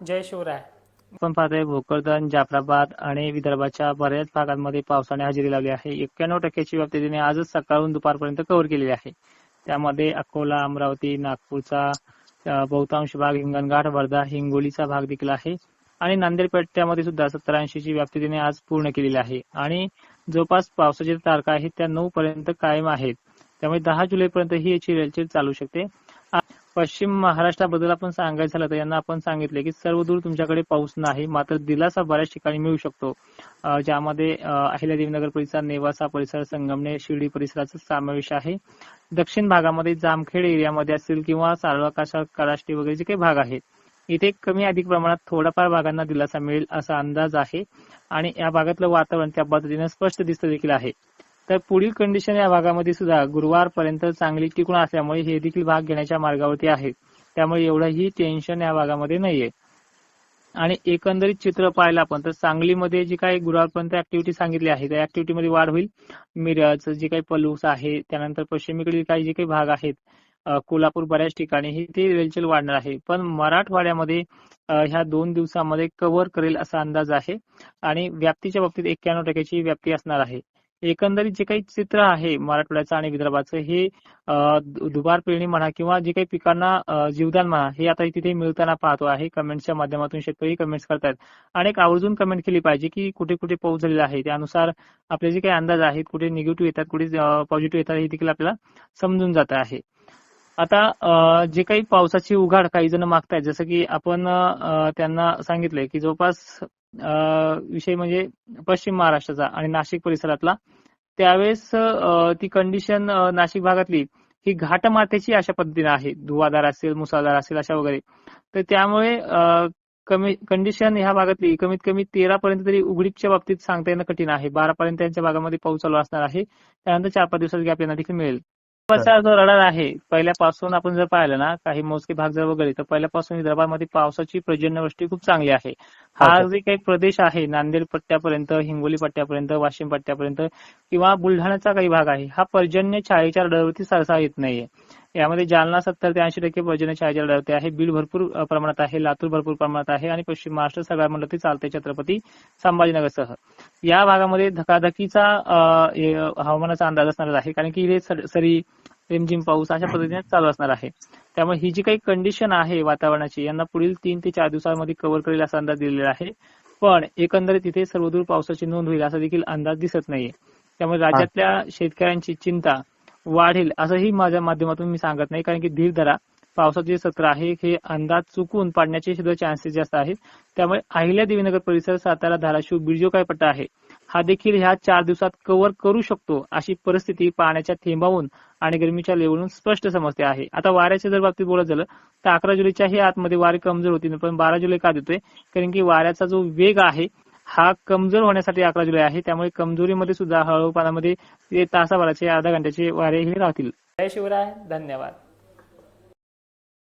जय शिवराय. आपण पाहतोय भोकरदन जाफराबाद आणि विदर्भाच्या बऱ्याच भागांमध्ये पावसाने हजेरी लावली आहे. एक्क्याण्णव टक्क्याची व्याप्ती तिने आजच सकाळून दुपारपर्यंत कव्हर केलेली आहे. त्यामध्ये अकोला अमरावती नागपूरचा बहुतांश भाग हिंगणघाट वर्धा हिंगोलीचा भाग देखील आहे. आणि नांदेड पट्ट्यामध्ये सुद्धा सत्तर ऐंशीची व्याप्ती तिने आज पूर्ण केलेली आहे. आणि जवळपास पावसाच्या तारखा आहेत त्या नऊ पर्यंत कायम आहेत. त्यामुळे दहा जुलैपर्यंत ही याची रेलचेल चालू शकते. पश्चिम महाराष्ट्राबद्दल आपण सांगायचं झालं तर यांना आपण सांगितले की सर्व दूर तुमच्याकडे पाऊस नाही मात्र दिलासा बऱ्याच ठिकाणी मिळू शकतो. ज्यामध्ये अं, अहिल्यादेवीनगर परिसर नेवासा परिसर संगमने शिर्डी परिसराचा समावेश आहे. दक्षिण भागामध्ये जामखेड एरियामध्ये असतील किंवा सारवाकाशा कराष्टी वगैरे जे काही भाग आहेत इथे कमी अधिक प्रमाणात थोडाफार भागांना दिलासा मिळेल असा अंदाज आहे. आणि या भागातलं वातावरण त्या पद्धतीने स्पष्ट दिसत देखील आहे. तर पुढील कंडिशन या भागामध्ये सुद्धा गुरुवारपर्यंत चांगली टिकून असल्यामुळे हे देखील भाग घेण्याच्या मार्गावरती आहे. त्यामुळे एवढंही टेन्शन या भागामध्ये नाहीये. आणि एकंदरीत चित्र पाहिलं आपण तर सांगलीमध्ये जी काही गुरुवारपर्यंत ऍक्टिव्हिटी सांगितली आहे त्या ऍक्टिव्हिटीमध्ये वाढ होईल. मिरज जे काही पलूस आहे त्यानंतर पश्चिमेकडील काही जे काही भाग आहेत कोल्हापूर बऱ्याच ठिकाणी हे ते रेलचेल वाढणार आहे. पण मराठवाड्यामध्ये ह्या दोन दिवसामध्ये कव्हर करेल असा अंदाज आहे. आणि व्याप्तीच्या बाबतीत एक्क्याण्णव टक्क्याची व्याप्ती असणार आहे. एकंदरीत जे काही चित्र आहे मराठवाड्याचं आणि विदर्भाचं हे दुबार पेरणी म्हणा किंवा जे काही पिकांना जीवदान म्हणा हे आता तिथे मिळताना पाहतो आहे. कमेंट्सच्या माध्यमातून शेतकरी कमेंट्स करतात. आणि एक आवर्जून कमेंट केली पाहिजे की कुठे कुठे पाऊस झालेला आहे. त्यानुसार आपले जे काही अंदाज आहेत कुठे निगेटिव्ह येतात कुठे पॉझिटिव्ह येतात हे देखील आपल्याला समजून जात आहे. आता जे काही पावसाची उघाड काही जण मागतायत जसं की आपण त्यांना सांगितलंय की जवळपास विषय म्हणजे पश्चिम महाराष्ट्राचा आणि नाशिक परिसरातला. त्यावेळेस ती कंडिशन नाशिक भागातली ही घाट अशा पद्धतीने आहे. धुवाधार असेल मुसाधार असेल अशा वगैरे. तर त्यामुळे कमी कंडिशन ह्या भागातली कमीत कमी तेरा पर्यंत तरी उघडीपच्या बाबतीत सांगता येणं कठीण आहे. बारा पर्यंत त्यांच्या भागामध्ये पाऊस चालू असणार आहे. त्यानंतर चार पाच दिवसात गॅप येणार देखील मिळेल. विदर्भाचा जो रडार आहे पहिल्यापासून आपण जर पाहिलं ना काही मोजके भाग जर वगैरे तर पहिल्यापासून विदर्भामध्ये पावसाची पर्जन्यवृष्टी खूप चांगली आहे. हा. जे काही प्रदेश आहे नांदेड पट्ट्यापर्यंत हिंगोली पट्ट्यापर्यंत वाशिम पट्ट्यापर्यंत किंवा बुलढाण्याचा काही भाग आहे हा पर्जन्य छायेच्या रडावरती सरसा येत नाहीये यामध्ये जालना सत्तर ते ऐंशी टक्के पर्जन्य छायेच्या रडावरती आहे बीड भरपूर प्रमाणात आहे लातूर भरपूर प्रमाणात आहे आणि पश्चिम महाराष्ट्र सगळ्या म्हणलं ते चालते छत्रपती संभाजीनगरसह या भागामध्ये धकाधकीचा हवामानाचा अंदाज असणार आहे कारण की हे सरी रिमझिम पाऊस अशा पद्धतीने चालू असणार आहे. त्यामुळे ही जी काही कंडिशन आहे वातावरणाची यांना पुढील तीन ते चार दिवसांमध्ये कव्हर करेल असा अंदाज दिलेला आहे. पण एकंदरीत तिथे सर्वदूर पावसाची नोंद होईल असा देखील अंदाज दिसत नाहीये. त्यामुळे राज्यातल्या शेतकऱ्यांची चिंता वाढेल असंही माझ्या माध्यमातून मी सांगत नाही कारण की धीर धरा. पावसाचे जे सत्र आहे हे अंदाज चुकून पाडण्याचे सुद्धा चान्सेस जास्त आहेत. त्यामुळे अहिल्या देवीनगर परिसर सातारा धाराशिव बीड जो काय पट्टा आहे हा देखील ह्या चार दिवसात कव्हर करू शकतो अशी परिस्थिती पाण्याच्या थेंबावून आणि गरमीच्या लेवलून स्पष्ट समजते आहे. आता वाऱ्याच्या जर बाबतीत बोलत झालं तर अकरा जुलैच्याही आतमध्ये वारे कमजोर होती पण बारा जुलै का देतोय? कारण की वाऱ्याचा जो वेग आहे हा कमजोर होण्यासाठी अकरा जुलै आहे. त्यामुळे कमजोरीमध्ये सुद्धा हळूपानामध्ये ते तासाभराचे अर्धा घंट्याचे वारे हे राहतील. जय शिवराय. धन्यवाद.